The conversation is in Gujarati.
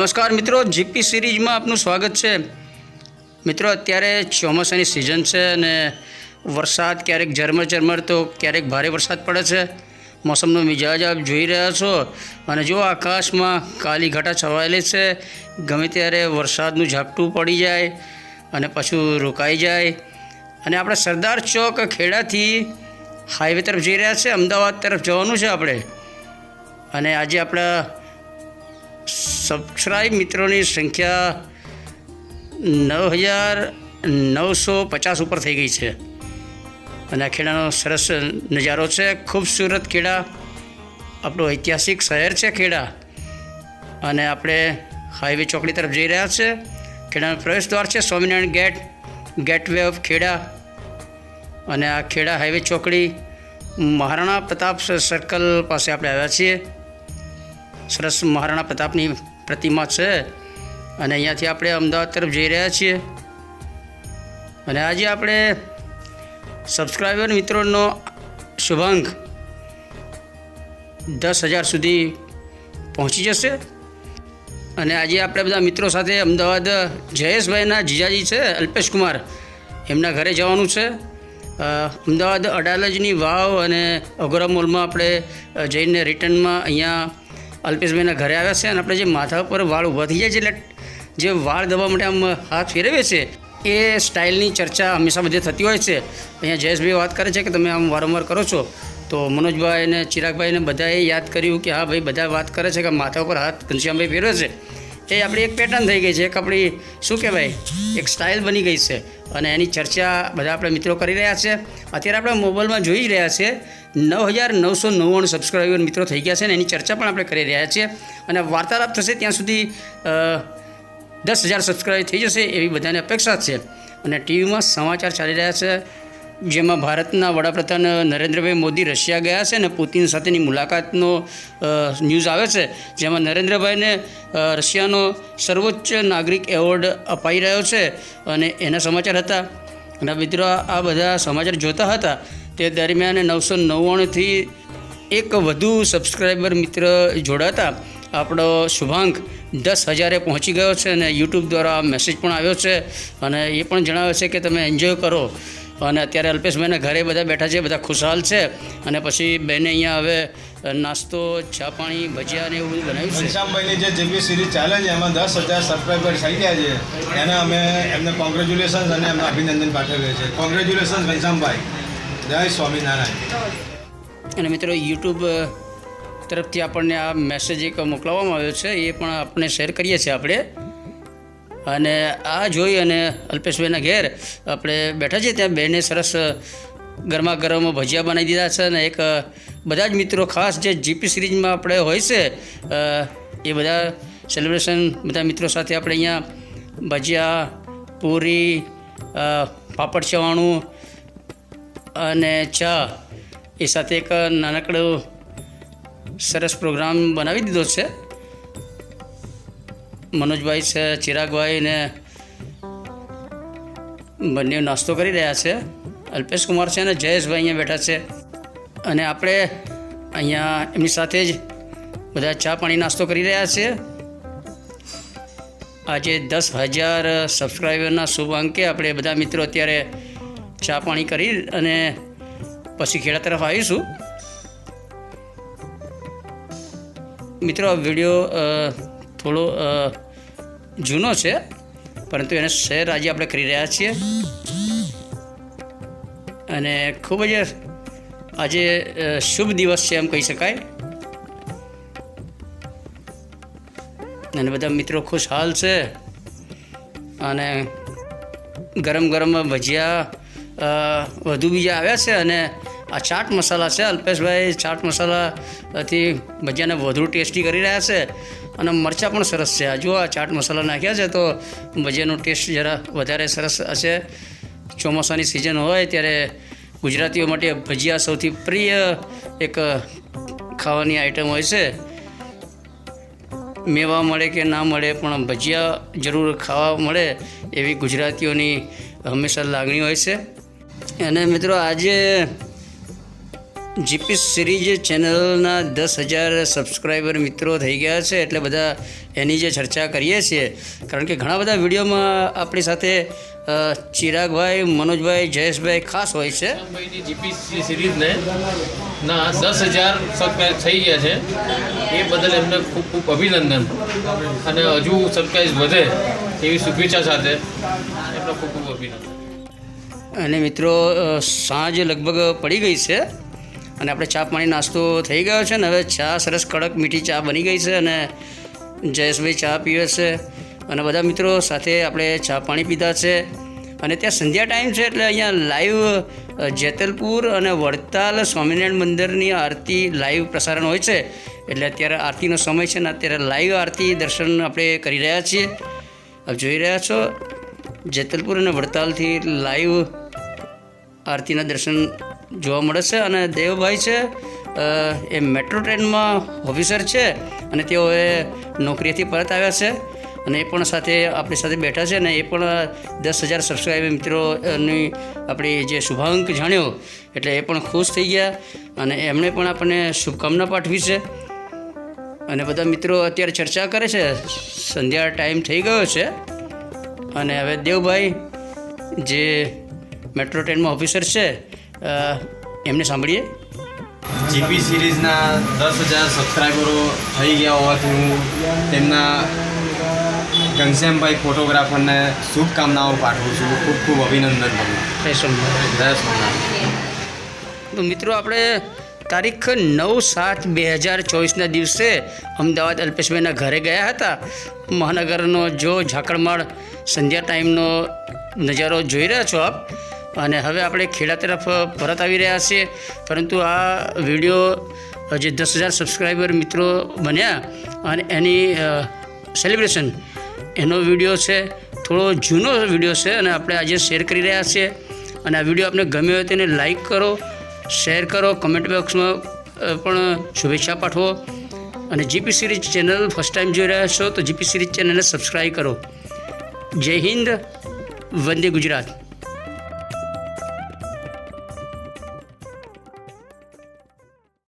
નમસ્કાર મિત્રો, જીપી સિરીઝમાં આપનું સ્વાગત છે. મિત્રો, અત્યારે ચોમાસાની સિઝન છે અને વરસાદ ક્યારેક ઝરમર ઝરમર તો ક્યારેક ભારે વરસાદ પડે છે. મોસમનો મિજાજ આપ જોઈ રહ્યા છો. અને જો આકાશમાં કાલી ઘટા છવાયેલી છે, ગમે ત્યારે વરસાદનું ઝાપટું પડી જાય અને પાછું રોકાઈ જાય. અને આપણે સરદાર ચોક ખેડાથી હાઈવે તરફ જઈ રહ્યા છે, અમદાવાદ તરફ જવાનું છે આપણે. અને આજે આપણા સબસ્ક્રાઈબ મિત્રોની સંખ્યા નવ હજાર નવસો પચાસ ઉપર થઈ ગઈ છે. અને આ ખેડાનો સરસ નજારો છે. ખૂબસૂરત ખેડા. આપણું ઐતિહાસિક શહેર છે ખેડા. અને આપણે હાઈવે ચોકડી તરફ જઈ રહ્યા છે. ખેડાનો પ્રવેશ દ્વાર છે Swaminarayan gate, gateway of Kheda. અને આ ખેડા હાઈવે ચોકડી મહારાણા પ્રતાપ સર્કલ પાસે આપણે આવ્યા છીએ. સરસ મહારાણા પ્રતાપની પ્રતિમા છે. અને અહીંયાથી આપણે અમદાવાદ તરફ જઈ રહ્યા છીએ. અને આજે આપણે સબસ્ક્રાઈબર મિત્રોનો શુભાંક દસ હજાર સુધી પહોંચી જશે. અને આજે આપણે બધા મિત્રો સાથે અમદાવાદ જયેશભાઈના જીજાજી છે અલ્પેશ કુમાર એમના ઘરે જવાનું છે. અમદાવાદ અડાલજની વાવ અને અગોરા મોલમાં આપણે જઈને રિટર્નમાં અહીંયા અલ્પેશભાઈના ઘરે આવ્યા છે અને આપણે જે માથા પર વાળ ઊભા થઈ જાય છે એટલે જે વાળ દવા માટે આમ હાથ ફેરવે છે એ સ્ટાઇલની ચર્ચા હંમેશા બધે થતી હોય છે. અહીંયા જયેશભાઈ વાત કરે છે કે તમે આમ વારંવાર કરો છો. તો મનોજભાઈ અને ચિરાગભાઈને બધાએ યાદ કર્યું કે હા ભાઈ, બધા વાત કરે છે કે માથા ઉપર હાથ ઘનશ્યામભાઈ ફેરવે છે. એ આપણી એક પેટર્ન થઈ ગઈ છે, એક આપણી, શું કહેવાય, એક સ્ટાઇલ બની ગઈ છે. અને એની ચર્ચા બધા આપણે મિત્રો કરી રહ્યા છે. અત્યારે આપણે મોબાઈલમાં જોઈ રહ્યા છે, નવ હજાર નવસો નવ્વાણું સબસ્ક્રાઈબર મિત્રો થઈ ગયા છે અને એની ચર્ચા પણ આપણે કરી રહ્યા છીએ. અને વાર્તાલાપ થશે ત્યાં સુધી દસ હજાર સબસ્ક્રાઈબ થઈ જશે એવી બધાને અપેક્ષા છે. અને ટીવીમાં સમાચાર ચાલી રહ્યા છે. જેમાં ભારતના વડાપ્રધાન નરેન્દ્રભાઈ મોદી રશિયા ગયા છે અને પુતિન સાથેની મુલાકાતનો ન્યૂઝ આવે છે, જેમાં નરેન્દ્રભાઈને રશિયાનો સર્વોચ્ચ નાગરિક એવોર્ડ અપાઈ રહ્યો છે. અને એના સમાચાર હતા. અને મિત્રો, આ બધા સમાચાર જોતા હતા, તે દરમિયાન નવસો નવ્વાણુંથી એક વધુ સબસ્ક્રાઈબર મિત્ર જોડાતા. આપણો શુભાંક દસ હજારે પહોંચી ગયો છે અને યુટ્યુબ દ્વારા મેસેજ પણ આવ્યો છે. અને એ પણ જણાવે છે કે તમે એન્જોય કરો. અને અત્યારે અલ્પેશભાઈને ઘરે બધા બેઠા છે બધા ખુશહાલ છે. અને પછી બેને અહીંયા હવે નાસ્તો ચા પાણી ભજીયા ને એવું બધું બનાવ્યું છે. ઘનશ્યામભાઈની જે જેવી સિરીઝ ચાલે છે એમાં દસ હજાર સબસ્ક્રાઈબર થઈ ગયા છે. એને અમે એમને કોંગ્રેચ્યુલેશન્સ અને એમને અભિનંદન પાઠવીએ છીએ કોંગ્રેચ્યુલેશન્સ ઘનશ્યામભાઈ. જય સ્વામિનારાયણ. અને મિત્રો યુટ્યુબ તરફથી આપણને આ મેસેજ એક મોકલવામાં આવ્યો છે. એ પણ આપણે શેર કરીએ છીએ આપણે. અને આ જોઈ અને અલ્પેશભાઈના ઘેર આપણે બેઠા છીએ ત્યાં બેને સરસ ગરમા ગરમ ભજીયા બનાવી દીધા છે અને એક બધા જ મિત્રો ખાસ જે જીપી સિરીઝમાં આપણે હોય છે એ બધા સેલિબ્રેશન બધા મિત્રો સાથે આપણે અહીંયા ભજીયા, પૂરી પાપડ ચવાણું અને ચા એ સાથે એક નાનકડો સરસ પ્રોગ્રામ બનાવી દીધો છે. મનોજભાઈ છે, ચિરાગભાઈ ને બંને નાસ્તો કરી રહ્યા છે. અલ્પેશ કુમાર છે અને જયેશભાઈ અહીંયા બેઠા છે. અને આપણે અહીંયા એમની સાથે જ બધા ચા પાણી નાસ્તો કરી રહ્યા છે. આજે દસ હજાર સબસ્ક્રાઈબરના શુભ અંકે આપણે બધા મિત્રો અત્યારે ચા પાણી કરી અને પછી ખેડા તરફ આવીશું. મિત્રો વીડિયો થોડો જૂનો છે, પરંતુ એને શેર આજે આપણે કરી રહ્યા છીએ. અને ખૂબ જ, આજે શુભ દિવસ છે એમ કહી શકાય. અને બધા મિત્રો ખુશહાલ છે. અને ગરમ ગરમ ભજીયા વધુ બીજા આવ્યા છે અને આ ચાટ મસાલા છે. અલ્પેશભાઈ ચાટ મસાલાથી ભજીયાને વધુ ટેસ્ટી કરી રહ્યા છે. અને મરચાં પણ સરસ છે. જુઓ આ ચાટ મસાલા નાખ્યા છે, તો ભજીયાનો ટેસ્ટ જરા વધારે સરસ હશે. ચોમાસાની સિઝન હોય ત્યારે ગુજરાતીઓ માટે ભજીયા સૌથી પ્રિય એક ખાવાની આઈટમ હોય છે. મેવા મળે કે ના મળે, પણ ભજીયા જરૂર ખાવા મળે એવી ગુજરાતીઓની હંમેશા લાગણી હોય છે. અને મિત્રો આજે જીપી સિરીઝ ચેનલના દસ હજાર સબસ્ક્રાઈબર મિત્રો થઈ ગયા છે એટલે બધા એની જે ચર્ચા કરીએ છીએ. કારણ કે ઘણા બધા વિડીયોમાં આપણી સાથે ચિરાગભાઈ મનોજભાઈ જયેશભાઈ ખાસ હોય છે. જીપીસી સિરીઝને ના દસ હજાર સબસ્ક્રાઈબ થઈ ગયા છે. એ બદલ એમને ખૂબ ખૂબ અભિનંદન. અને હજુ સબસ્ક્રાઈબ વધે એવી શુભેચ્છા સાથે એમનો ખૂબ ખૂબ અભિનંદન. અને મિત્રો સાંજ લગભગ પડી ગઈ છે. અને આપણે ચા પાણી નાસ્તો થઈ ગયો છે ને, હવે ચા, સરસ કડક મીઠી ચા બની ગઈ છે અને જયેશભાઈ ચા પીવે છે. અને બધા મિત્રો સાથે આપણે ચા પાણી પીધા છે. અને ત્યાં સંધ્યા ટાઈમ છે એટલે અહીંયા લાઈવ જેતલપુર અને વડતાલ સ્વામિનારાયણ મંદિરની આરતી લાઈવ પ્રસારણ હોય છે. એટલે અત્યારે આરતીનો સમય છે ને, અત્યારે લાઈવ આરતી દર્શન આપણે કરી રહ્યા છીએ. આપ જોઈ રહ્યા છો, જેતલપુર અને વડતાલથી લાઈવ આરતીના દર્શન જોવા મળે છે અને દેવભાઈ છે એ મેટ્રો ટ્રેનમાં ઓફિસર છે અને તેઓ એ નોકરીથી પરત આવ્યા છે અને એ પણ સાથે આપણી સાથે બેઠા છે અને એ પણ દસ હજાર સબસ્ક્રાઈબર મિત્રોની આપણી જે શુભાંક જાણ્યો એટલે એ પણ ખુશ થઈ ગયા અને એમણે પણ આપણને શુભકામના પાઠવી છે. અને બધા મિત્રો અત્યારે ચર્ચા કરે છે, સંધ્યા ટાઈમ થઈ ગયો છે અને હવે દેવભાઈ જે મેટ્રો ટ્રેનમાં ઓફિસર છે એમને સાંભળીએ? જીપી સિરીઝના દસ હજાર સબસ્ક્રાઈબરો થઈ ગયા હોવાથી હું તેમના ઘનશ્યામભાઈ ફોટોગ્રાફરને શુભકામનાઓ પાઠવું છું. ખૂબ ખૂબ અભિનંદન તમને. જય સોમનાથ તો મિત્રો આપણે તારીખ નવ સાત બે હજાર ચોવીસના દિવસે અમદાવાદ અલ્પેશભાઈના ઘરે ગયા હતા. મહાનગરનો જો ઝાકળમાળ સંધ્યા ટાઈમનો નજારો જોઈ રહ્યા છો આપ. અને હવે આપણે ખેડા તરફ પરત આવી રહ્યા છીએ. પરંતુ આ વીડિયો જે દસ હજાર સબસ્ક્રાઈબર મિત્રો બન્યા અને એની સેલિબ્રેશન એનો વીડિયો છે, થોડો જૂનો વીડિયો છે અને આપણે આજે શેર કરી રહ્યા છીએ. અને આ વીડિયો આપને ગમ્યો હોય તેને લાઈક કરો શેર કરો કમેન્ટ બોક્સમાં પણ શુભેચ્છા પાઠવો. અને GP series channel first time જોઈ રહ્યા છો તો જીપી સિરીઝ ચેનલને સબસ્ક્રાઈબ કરો. જય હિન્દ, વંદે ગુજરાત.